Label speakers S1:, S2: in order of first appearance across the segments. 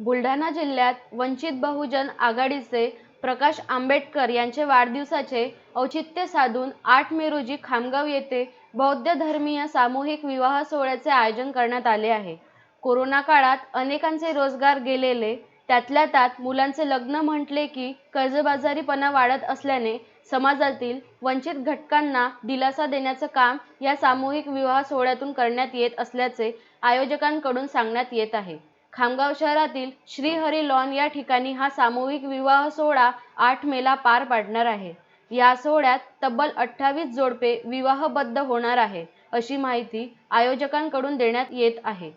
S1: बुलढाणा जिल्ह्यात वंचित बहुजन आघाडीचे प्रकाश आंबेडकर यांचे वाढदिवसाचे औचित्य साधून आठ मे रोजी खामगाव येथे बौद्ध धर्मीय सामूहिक विवाह सोहळ्याचे आयोजन करण्यात आले आहे. कोरोना काळात अनेकांचे रोजगार गेलेले त्यातल्या त्यात मुलांचे लग्न म्हटले की कर्जबाजारीपणा वाढत असल्याने समाजातील वंचित घटकांना दिलासा देण्याचं काम या सामूहिक विवाह सोहळ्यातून करण्यात येत असल्याचे आयोजकांकडून सांगण्यात येत आहे. खामगाव शहरातील श्रीहरी लॉन या ठिकाणी हा सामूहिक विवाह सोहळा आठ मेला पार पाडणार आहे. या सोहळ्यात तब्बल अठ्ठावीस जोडपे विवाहबद्ध होणार आहे अशी माहिती आयोजकांकडून देण्यात येत आहे.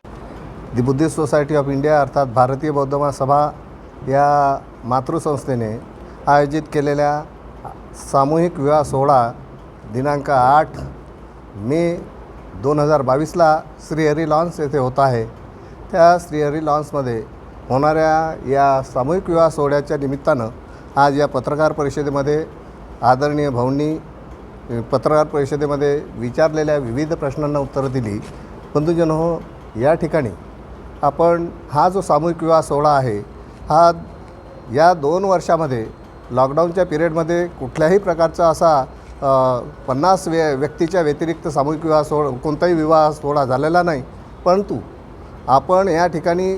S2: The Buddhist society of India अर्थात भारतीय बौद्ध महासभा या मातृसंस्थेने आयोजित केलेल्या सामूहिक विवाह सोहळा दिनांक आठ मे दोन हजार बावीसला श्रीहरी लॉन्स येथे होत आहे. त्या श्रीहरी लॉन्समध्ये होणाऱ्या या सामूहिक विवाह सोहळ्याच्या निमित्तानं आज या पत्रकार परिषदेमध्ये आदरणीय भाऊंनी पत्रकार परिषदेमध्ये विचारलेल्या विविध प्रश्नांना उत्तरं दिली. बंधुजन हो या ठिकाणी आपण हा जो सामूहिक विवाह सोहळा आहे हा या दोन वर्षामध्ये लॉकडाऊनच्या पिरियडमध्ये कुठल्याही प्रकारचा असा पन्नास व्य व्यक्तीच्या व्यतिरिक्त सामूहिक विवाह सोहळा कोणताही विवाह सोहळा झालेला नाही. परंतु आपण या ठिकाणी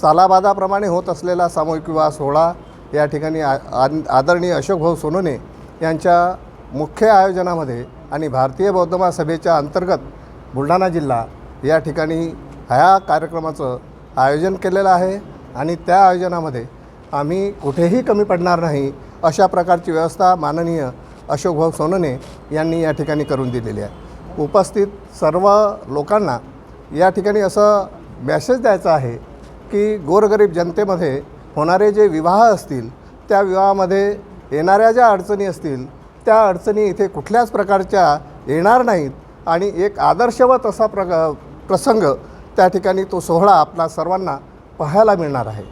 S2: सालाबादाप्रमाणे होत असलेला सामूहिक विवाह सोहळा या ठिकाणी आ आद- आदरणीय अशोकभाऊ सोनोने यांच्या मुख्य आयोजनामध्ये आणि भारतीय बौद्ध महासभेच्या अंतर्गत बुलढाणा जिल्हा या ठिकाणी ह्या कार्यक्रमाचं आयोजन केलेलं आहे आणि त्या आयोजनामध्ये आम्ही कुठेही कमी पडणार नाही अशा प्रकारची व्यवस्था माननीय अशोकभाऊ सोनने यांनी या ठिकाणी करून दिलेली आहे. उपस्थित सर्व लोकांना या ठिकाणी असं मॅसेज द्यायचा आहे की गोरगरीब जनतेमध्ये होणारे जे विवाह असतील त्या विवाहामध्ये येणाऱ्या ज्या अडचणी असतील त्या अडचणी इथे कुठल्याच प्रकारच्या येणार नाहीत. आणि एक आदर्शवत असा प्रग प्रसंग त्या ठिकाणी तो सोहळा आपला सर्वांना पाहायला मिळणार आहे.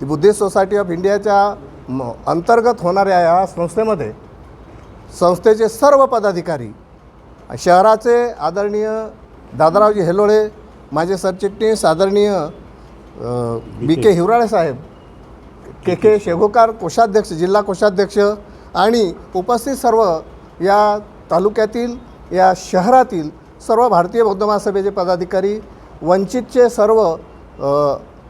S2: बुद्धिस्ट सोसायटी ऑफ इंडियाच्या म अंतर्गत होणाऱ्या या संस्थेमध्ये संस्थेचे सर्व पदाधिकारी शहराचे आदरणीय दादारावजी हेलोळे माझे सरचिटणीस आदरणीय बी के. हिवराळे साहेब के के शेगोकार कोषाध्यक्ष जिल्हा कोषाध्यक्ष आणि उपस्थित सर्व या तालुक्यातील या शहरातील सर्व भारतीय बौद्ध महासभेचे पदाधिकारी वंचितचे सर्व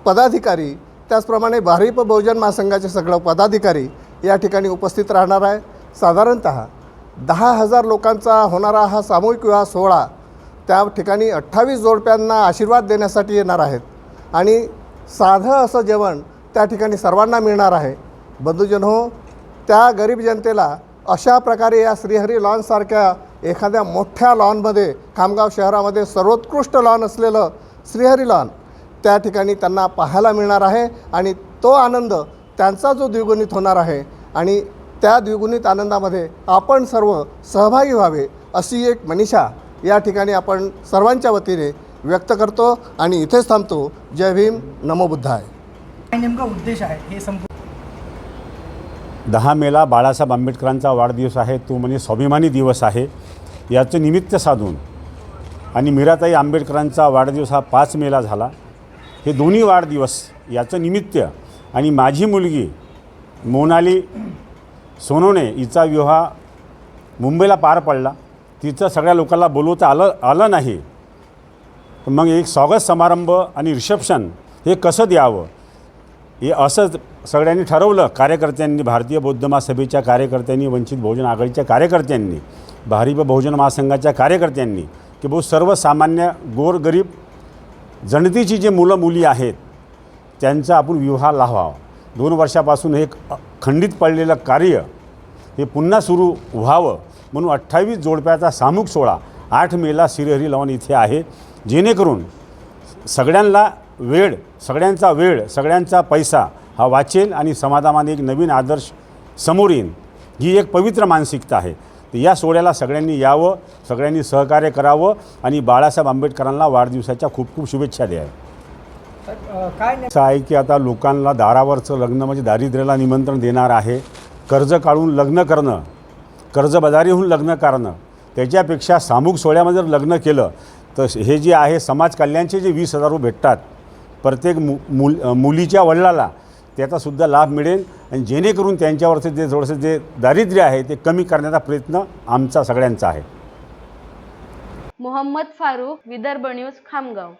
S2: पदाधिकारी त्याचप्रमाणे भारिप बहुजन महासंघाचे सगळं पदाधिकारी या ठिकाणी उपस्थित राहणार आहे साधारणत दहा हजार लोकांचा होणारा हा सामूहिक विवाह सोहळा त्या ठिकाणी अठ्ठावीस जोडप्यांना आशीर्वाद देण्यासाठी येणार आहेत. आणि साधं असं जेवण त्या ठिकाणी सर्वांना मिळणार आहे. बंधुजन हो त्या गरीब जनतेला अशा प्रकारे या श्रीहरी लॉनसारख्या एखाद्या मोठ्या लॉनमध्ये खामगाव शहरामध्ये सर्वोत्कृष्ट लॉन असलेलं श्रीहरी लॉन त्या ठिकाणी त्यांना पाहायला मिळणार आहे आणि तो आनंद त्यांचा जो द्विगुणित होणार आहे आणि त्या द्विगुणित आनंदामध्ये आपण सर्व सहभागी व्हावे अशी एक मनीषा या ठिकाणी आपण सर्वांच्या वतीने व्यक्त करतो आणि इथेच थांबतो. जय भीम नमो बुद्धाय.
S3: नेमका उद्देश आहे? हे संपूर्ण
S4: दहा मेला बाळासाहेब आंबेडकरांचा वाढदिवस आहे तो म्हणजे स्वाभिमानी दिवस आहे. याचं निमित्त साधून आणि मीराताई आंबेडकरांचा वाढदिवस हा पाच मेला झाला. हे दोन्ही वाढदिवस याचं निमित्त आणि माझी मुलगी मोनाली सोनोने हिचा विवाह मुंबईला पार पडला. तिचं सगळ्या लोकांना बोलवता आलं आलं नाही. मग एक स्वागत समारंभ आणि रिसेप्शन हे कसं द्यावं? हे असंच सगळ्यांनी ठरवलं. कार्यकर्त्यांनी भारतीय बौद्ध महासभेच्या कार्यकर्त्यांनी वंचित बहुजन आघाडीच्या कार्यकर्त्यांनी भारिप बहुजन महासंघाच्या कार्यकर्त्यांनी की भाऊ सर्वसामान्य गोरगरीब जनतेची जे मुलं मुली आहेत त्यांचा आपण विवाह लावावा. दोन वर्षापासून हे खंडित पडलेलं कार्य हे पुन्हा सुरू व्हावं. म्हणून अठ्ठावीस जोडप्याचा सामूहिक सोहळा आठ मेला श्रीहरी लावून इथे आहे. जेणेकरून सगळ्यांना वेळ सगळ्यांचा वेळ सगळ्यांचा पैसा हा वाचेल आणि समाजामध्ये एक नवीन आदर्श समोर येईल ही एक पवित्र मानसिकता आहे. तर या सोहळ्याला सगळ्यांनी यावं सगळ्यांनी सहकार्य करावं आणि बाळासाहेब आंबेडकरांना वाढदिवसाच्या खूप खूप शुभेच्छा द्याव्या
S3: अ, काय
S4: असं आहे की आता लोकांना दारावरचं लग्न म्हणजे दारिद्र्याला निमंत्रण देणार आहे. कर्ज काढून लग्न करणं कर्जबाजारीहून लग्न करणं त्याच्यापेक्षा सामूहिक सोहळ्यामध्ये जर लग्न केलं तर हे जे आहे समाज कल्याणचे जे वीस हजार रुपये भेटतात प्रत्येक मु मुल मुलीच्या वडिलाला त्याचासुद्धा लाभ मिळेल आणि जेणेकरून त्यांच्यावरचं जे थोडंसं जे दारिद्र्य आहे ते कमी करण्याचा प्रयत्न आमचा सगळ्यांचा आहे.
S1: मोहम्मद फारूक विदर्भ न्यूज खामगाव.